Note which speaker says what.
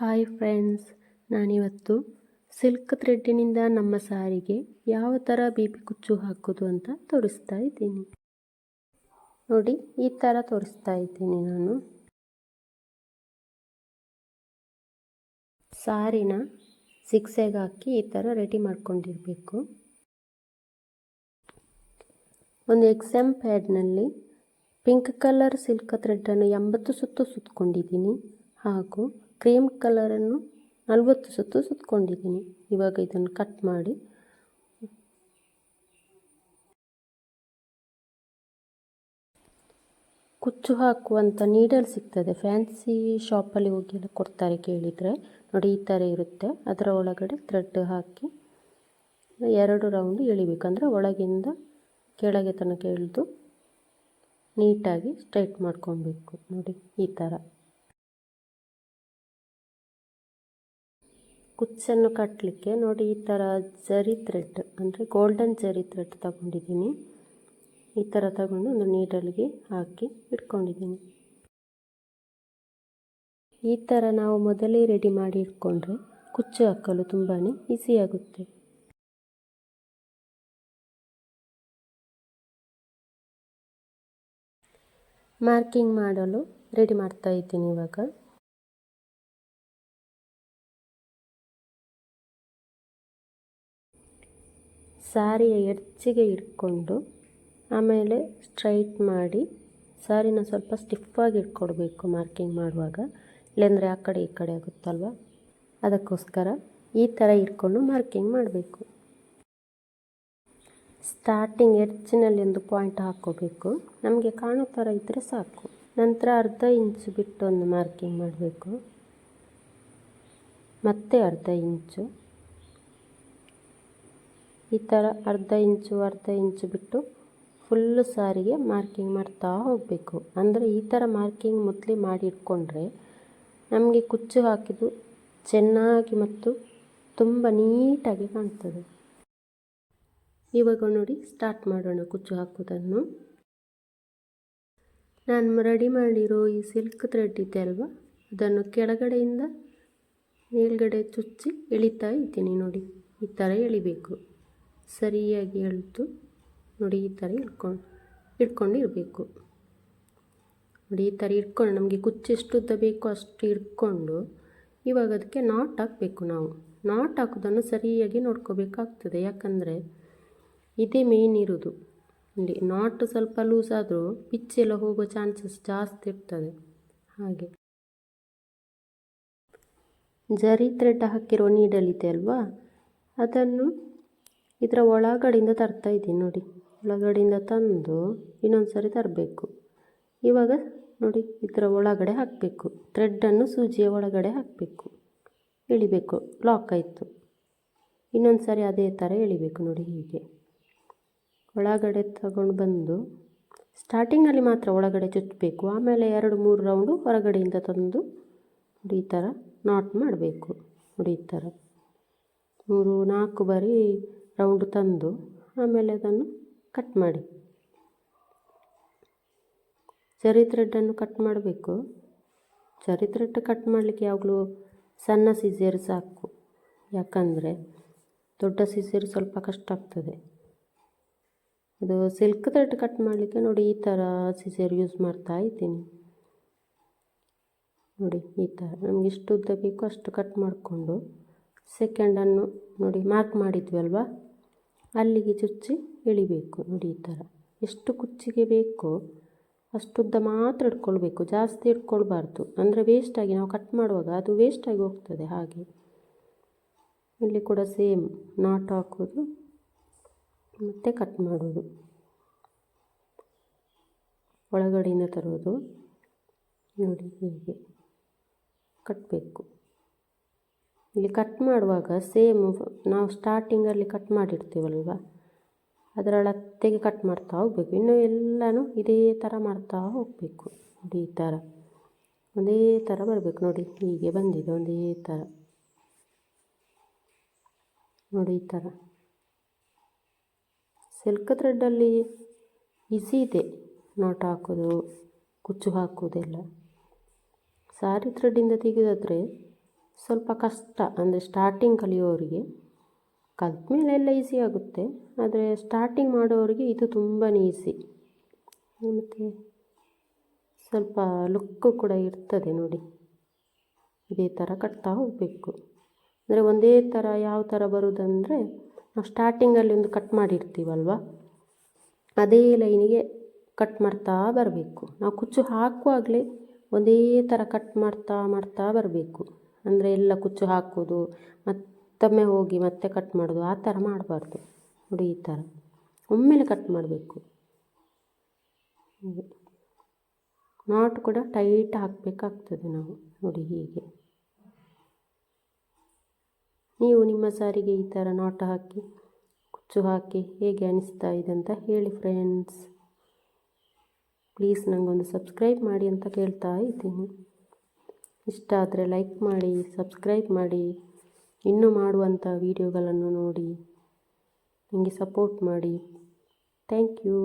Speaker 1: Hi friends, ನಾನಿವತ್ತು silk ಥ್ರೆಡ್ಡಿನಿಂದ ನಮ್ಮ ಸಾರಿಗೆ ಯಾವ ಥರ ಬೀಪಿ ಕುಚ್ಚು ಹಾಕೋದು ಅಂತ ತೋರಿಸ್ತಾ ಇದ್ದೀನಿ. ನೋಡಿ, ಈ ಥರ ತೋರಿಸ್ತಾ ಇದ್ದೀನಿ ನಾನು. ಸಾರಿನ ಸಿಕ್ಸೆಗೆ ಹಾಕಿ ಈ ಥರ ರೆಡಿ ಮಾಡ್ಕೊಂಡಿರಬೇಕು. ಒಂದು ಎಕ್ಸಾಮ್ ಪ್ಯಾಡ್ನಲ್ಲಿ ಪಿಂಕ್ ಕಲರ್ ಸಿಲ್ಕ್ ಥ್ರೆಡ್ಡನ್ನು ಎಂಬತ್ತು ಸುತ್ತು ಸುತ್ತಕೊಂಡಿದ್ದೀನಿ ಹಾಗೂ ಕ್ರೀಮ್ ಕಲರನ್ನು ನಲವತ್ತು ಸುತ್ತು ಸುತ್ತಕೊಂಡಿದ್ದೀನಿ ಇವಾಗ ಇದನ್ನು ಕಟ್ ಮಾಡಿ. ಕುಚ್ಚು ಹಾಕುವಂಥ ನೀಡಲ್ ಸಿಗ್ತದೆ. ಫ್ಯಾನ್ಸಿ ಶಾಪಲ್ಲಿ ಹೋಗಿ ಎಲ್ಲ ಕೊಡ್ತಾರೆ ಕೇಳಿದರೆ. ನೋಡಿ, ಈ ಥರ ಇರುತ್ತೆ. ಅದರ ಒಳಗಡೆ ಥ್ರೆಡ್ ಹಾಕಿ ಎರಡು ರೌಂಡ್ ಎಳಿಬೇಕು. ಅಂದರೆ ಒಳಗಿಂದ ಕೆಳಗೆ ತನಕ ಎಳೆದು ನೀಟಾಗಿ ಸ್ಟ್ರೈಟ್ ಮಾಡ್ಕೊಬೇಕು. ನೋಡಿ, ಈ ಥರ. ಕುಚ್ಚನ್ನು ಕಟ್ಟಲಿಕ್ಕೆ ನೋಡಿ ಈ ಥರ ಜರಿ ಥ್ರೆಡ್ ಅಂದರೆ ಗೋಲ್ಡನ್ ಜರಿ ಥ್ರೆಡ್ ತಗೊಂಡಿದ್ದೀನಿ. ಈ ಥರ ತಗೊಂಡು ಒಂದು ನೀಡಲ್ಗೆ ಹಾಕಿ ಇಟ್ಕೊಂಡಿದ್ದೀನಿ. ಈ ಥರ ನಾವು ಮೊದಲೇ ರೆಡಿ ಮಾಡಿ ಇಟ್ಕೊಂಡ್ರೆ ಕುಚ್ಚು ಹಾಕಲು ತುಂಬಾ ಈಸಿಯಾಗುತ್ತೆ ಮಾರ್ಕಿಂಗ್ ಮಾಡಲು ರೆಡಿ ಮಾಡ್ತಾ ಇದ್ದೀನಿ ಇವಾಗ. ಸಾರಿಯ ಎಡ್ಜಿಗೆ ಇಟ್ಕೊಂಡು ಆಮೇಲೆ ಸ್ಟ್ರೈಟ್ ಮಾಡಿ ಸಾರಿನ ಸ್ವಲ್ಪ ಸ್ಟಿಫಾಗಿ ಇಟ್ಕೊಡ್ಬೇಕು ಮಾರ್ಕಿಂಗ್ ಮಾಡುವಾಗ. ಇಲ್ಲಾಂದರೆ ಆ ಕಡೆ ಈ ಕಡೆ ಆಗುತ್ತಲ್ವ? ಅದಕ್ಕೋಸ್ಕರ ಈ ಥರ ಇಟ್ಕೊಂಡು ಮಾರ್ಕಿಂಗ್ ಮಾಡಬೇಕು. ಸ್ಟಾರ್ಟಿಂಗ್ ಎಡ್ಜಿನಲ್ಲಿ ಒಂದು ಪಾಯಿಂಟ್ ಹಾಕ್ಕೋಬೇಕು. ನಮಗೆ ಕಾಣೋ ಥರ ಇದ್ದರೆ ಸಾಕು. ನಂತರ ಅರ್ಧ ಇಂಚು ಬಿಟ್ಟು ಒಂದು ಮಾರ್ಕಿಂಗ್ ಮಾಡಬೇಕು. ಮತ್ತೆ ಅರ್ಧ ಇಂಚು. ಈ ಥರ ಅರ್ಧ ಇಂಚು ಅರ್ಧ ಇಂಚು ಬಿಟ್ಟು ಫುಲ್ಲು ಸಾರಿಗೆ ಮಾರ್ಕಿಂಗ್ ಮಾಡ್ತಾ ಹೋಗಬೇಕು. ಅಂದರೆ ಈ ಥರ ಮಾರ್ಕಿಂಗ್ ಮೊದಲೇ ಮಾಡಿ ಇಟ್ಕೊಂಡ್ರೆ ನಮಗೆ ಕುಚ್ಚು ಹಾಕಿದ್ದು ಚೆನ್ನಾಗಿ ಮತ್ತು ತುಂಬ ನೀಟಾಗಿ ಕಾಣ್ತದೆ. ಇವಾಗ ನೋಡಿ ಸ್ಟಾರ್ಟ್ ಮಾಡೋಣ ಕುಚ್ಚು ಹಾಕೋದನ್ನು. ನಾನು ರೆಡಿ ಮಾಡಿರೋ ಈ ಸಿಲ್ಕ್ ಥ್ರೆಡ್ ಇದೆ ಅಲ್ವಾ? ಅದನ್ನು ಕೆಳಗಡೆಯಿಂದ ಮೇಲ್ಗಡೆ ಚುಚ್ಚಿ ಎಳಿತಾ ಇದ್ದೀನಿ ನೋಡಿ. ಈ ಥರ ಎಳಿಬೇಕು. ಸರಿಯಾಗಿ ಎಳೆದು ನೋಡಿ ಈ ಥರ ಇಟ್ಕೊಂಡು, ಇಟ್ಕೊಂಡಿರಬೇಕು. ನೋಡಿ ಈ ಥರ ಇಟ್ಕೊಂಡು, ನಮಗೆ ಕುಚ್ಚು ಎಷ್ಟು ಉದ್ದ ಬೇಕೋ ಅಷ್ಟು ಇಟ್ಕೊಂಡು, ಇವಾಗ ಅದಕ್ಕೆ ನಾಟ್ ಹಾಕಬೇಕು ನಾವು. ನಾಟ್ ಹಾಕೋದನ್ನು ಸರಿಯಾಗಿ ನೋಡ್ಕೋಬೇಕಾಗ್ತದೆ. ಯಾಕಂದರೆ ಇದೇ ಮೇನ್ ಇರೋದು. ನೋಡಿ ನಾಟ್ ಸ್ವಲ್ಪ ಲೂಸ್ ಆದರೂ ಪಿಚ್ಚೆಲ್ಲ ಹೋಗೋ ಚಾನ್ಸಸ್ ಜಾಸ್ತಿ ಇರ್ತದೆ. ಹಾಗೆ. ಜರಿ ಥ್ರೆಡ್ ಹಾಕಿರೋ ನೀಡಲಿದೆ ಅಲ್ವಾ? ಅದನ್ನು ಇದರ ಒಳಗಡೆಯಿಂದ ತರ್ತಾ ಇದ್ದೀನಿ ನೋಡಿ. ಒಳಗಡೆಯಿಂದ ತಂದು ಇನ್ನೊಂದು ಸರಿ ತರಬೇಕು. ಇವಾಗ ನೋಡಿ, ಇದರ ಒಳಗಡೆ ಹಾಕಬೇಕು. ಥ್ರೆಡ್ಡನ್ನು ಸೂಜಿಯ ಒಳಗಡೆ ಹಾಕಬೇಕು. ಎಳಿಬೇಕು. ಲಾಕ್ ಆಯಿತು. ಇನ್ನೊಂದು ಸರಿ ಅದೇ ಥರ ಎಳಿಬೇಕು ನೋಡಿ ಹೀಗೆ. ಒಳಗಡೆ ತಗೊಂಡು ಬಂದು ಸ್ಟಾರ್ಟಿಂಗಲ್ಲಿ ಮಾತ್ರ ಒಳಗಡೆ ಚುಚ್ಚಬೇಕು ಆಮೇಲೆ ಎರಡು, ಮೂರು ರೌಂಡು ಹೊರಗಡೆಯಿಂದ ತಂದು ನೋಡಿ ಈ ಥರ ನಾಟ್ ಮಾಡಬೇಕು. ನೋಡಿ ಈ ಥರ ಮೂರು, ನಾಲ್ಕು ಬಾರಿ ರೌಂಡ್ ತಂದು ಆಮೇಲೆ ಅದನ್ನು ಕಟ್ ಮಾಡಿ. ಸರಿ ಥ್ರೆಡ್ಡನ್ನು ಕಟ್ ಮಾಡಬೇಕು. ಸರಿ ಥ್ರೆಡ್ ಕಟ್ ಮಾಡಲಿಕ್ಕೆ ಯಾವಾಗಲೂ ಸಣ್ಣ ಸಿಸೇರ್ ಸಾಕು. ಯಾಕಂದರೆ ದೊಡ್ಡ ಸಿಸೇರ್ ಸ್ವಲ್ಪ ಕಷ್ಟ ಆಗ್ತದೆ. ಅದು ಸಿಲ್ಕ್ ಥ್ರೆಡ್ ಕಟ್ ಮಾಡಲಿಕ್ಕೆ ನೋಡಿ ಈ ಥರ ಸಿಸೇರ್ ಯೂಸ್ ಮಾಡ್ತಾ ಇದ್ದೀನಿ. ನೋಡಿ ಈ ಥರ. ನಮ್ಗೆ ಎಷ್ಟು ಉದ್ದ ಬೇಕು ಅಷ್ಟು ಕಟ್ ಮಾಡಿಕೊಂಡು ಸೆಕೆಂಡನ್ನು ನೋಡಿ ಮಾರ್ಕ್ ಮಾಡಿದ್ವಿ ಅಲ್ವಾ? ಅಲ್ಲಿಗೆ ಚುಚ್ಚಿ ಎಳಿಬೇಕು ನೋಡಿ ಈ ಥರ. ಎಷ್ಟು ಕುಚ್ಚಿಗೆ ಬೇಕೋ ಅಷ್ಟುದ್ದ ಮಾತ್ರ ಇಟ್ಕೊಳ್ಬೇಕು, ಜಾಸ್ತಿ ಇಟ್ಕೊಳ್ಬಾರ್ದು. ಅಂದರೆ ವೇಸ್ಟಾಗಿ ನಾವು ಕಟ್ ಮಾಡುವಾಗ ಅದು ವೇಸ್ಟಾಗಿ ಹೋಗ್ತದೆ ಹಾಗೆ. ಇಲ್ಲಿ ಕೂಡ ಸೇಮ್ ನಾಟ್ ಹಾಕೋದು, ಮತ್ತು ಕಟ್ ಮಾಡೋದು. ಒಳಗಡೆಯಿಂದ ತರೋದು, ನೋಡಿ ಹೀಗೆ. ಕಟ್ಟಬೇಕು ಇಲ್ಲಿ ಕಟ್ ಮಾಡುವಾಗ ಸೇಮ್ ನಾವು ಸ್ಟಾರ್ಟಿಂಗಲ್ಲಿ ಕಟ್ ಮಾಡಿರ್ತೀವಲ್ವ? ಅದರೊಳತ್ತೆಗೆ ಕಟ್ ಮಾಡ್ತಾ ಹೋಗಬೇಕು. ಇನ್ನು ಎಲ್ಲನೂ ಇದೇ ಥರ ಮಾಡ್ತಾ ಹೋಗಬೇಕು. ನೋಡಿ ಈ ಥರ ಒಂದೇ ಥರ ಬರಬೇಕು ನೋಡಿ. ಹೀಗೆ ಬಂದಿದೆ ಒಂದೇ ಥರ ನೋಡಿ ಈ ಥರ ಸಿಲ್ಕ್ ಥ್ರೆಡ್ಡಲ್ಲಿ ಈಸಿ ಇದೆ. ನೋಟ್ ಹಾಕೋದು, ಕುಚ್ಚು ಹಾಕೋದೆಲ್ಲ. ಸಾರಿ ಥ್ರೆಡ್ಡಿಂದ ತೆಗೆದಾದರೆ ಸ್ವಲ್ಪ ಕಷ್ಟ, ಅಂದರೆ ಸ್ಟಾರ್ಟಿಂಗ್ ಕಲಿಯೋರಿಗೆ ಕಲ್ತ ಮೇಲೆ ಎಲ್ಲ ಈಸಿ ಆಗುತ್ತೆ. ಆದರೆ ಸ್ಟಾರ್ಟಿಂಗ್ ಮಾಡೋರಿಗೆ ಇದು ತುಂಬಾ ಈಸಿ ಮತ್ತು ಸ್ವಲ್ಪ ಲುಕ್ಕು ಕೂಡ ಇರ್ತದೆ ನೋಡಿ. ಇದೇ ಥರ ಕಟ್ತಾ ಹೋಗಬೇಕು. ಅಂದರೆ ಒಂದೇ ಥರ ಯಾವ ಥರ ಬರೋದಂದರೆ ನಾವು ಸ್ಟಾರ್ಟಿಂಗಲ್ಲಿ ಒಂದು ಕಟ್ ಮಾಡಿರ್ತೀವಲ್ವ? ಅದೇ ಲೈನಿಗೆ ಕಟ್ ಮಾಡ್ತಾ ಬರಬೇಕು. ನಾವು ಕುಚ್ಚು ಹಾಕುವಾಗಲೇ ಒಂದೇ ಥರ ಕಟ್ ಮಾಡ್ತಾ ಮಾಡ್ತಾ ಬರಬೇಕು. ಅಂದರೆ ಎಲ್ಲ ಕುಚ್ಚು ಹಾಕೋದು, ಮತ್ತೊಮ್ಮೆ ಹೋಗಿ ಮತ್ತೆ ಕಟ್ ಮಾಡೋದು, ಆ ಥರ ಮಾಡಬಾರ್ದು. ನೋಡಿ ಈ ಥರ ಒಮ್ಮೆಲೆ ಕಟ್ ಮಾಡಬೇಕು. ನಾಟ್ ಕೂಡ ಟೈಟ್ ಹಾಕಬೇಕಾಗ್ತದೆ ನಾವು. ನೋಡಿ ಹೀಗೆ. ನೀವು ನಿಮ್ಮ ಸಾರಿಗೆ ಈ ಥರ ನಾಟ್ ಹಾಕಿ, ಕುಚ್ಚು ಹಾಕಿ ಹೇಗೆ ಅನಿಸ್ತಾ ಇದೆ ಅಂತ ಹೇಳಿ ಫ್ರೆಂಡ್ಸ್ ಪ್ಲೀಸ್ ನನಗೊಂದು ಸಬ್ಸ್ಕ್ರೈಬ್ ಮಾಡಿ ಅಂತ ಕೇಳ್ತಾ ಇದ್ದೀನಿ. ಇಷ್ಟ ಆದರೆ ಲೈಕ್ ಮಾಡಿ ಸಬ್ಸ್ಕ್ರೈಬ್ ಮಾಡಿ, ಇನ್ನೂ ಮಾಡುವಂಥ ವೀಡಿಯೋಗಳನ್ನು ನೋಡಿ ನನಗೆ ಸಪೋರ್ಟ್ ಮಾಡಿ. Thank you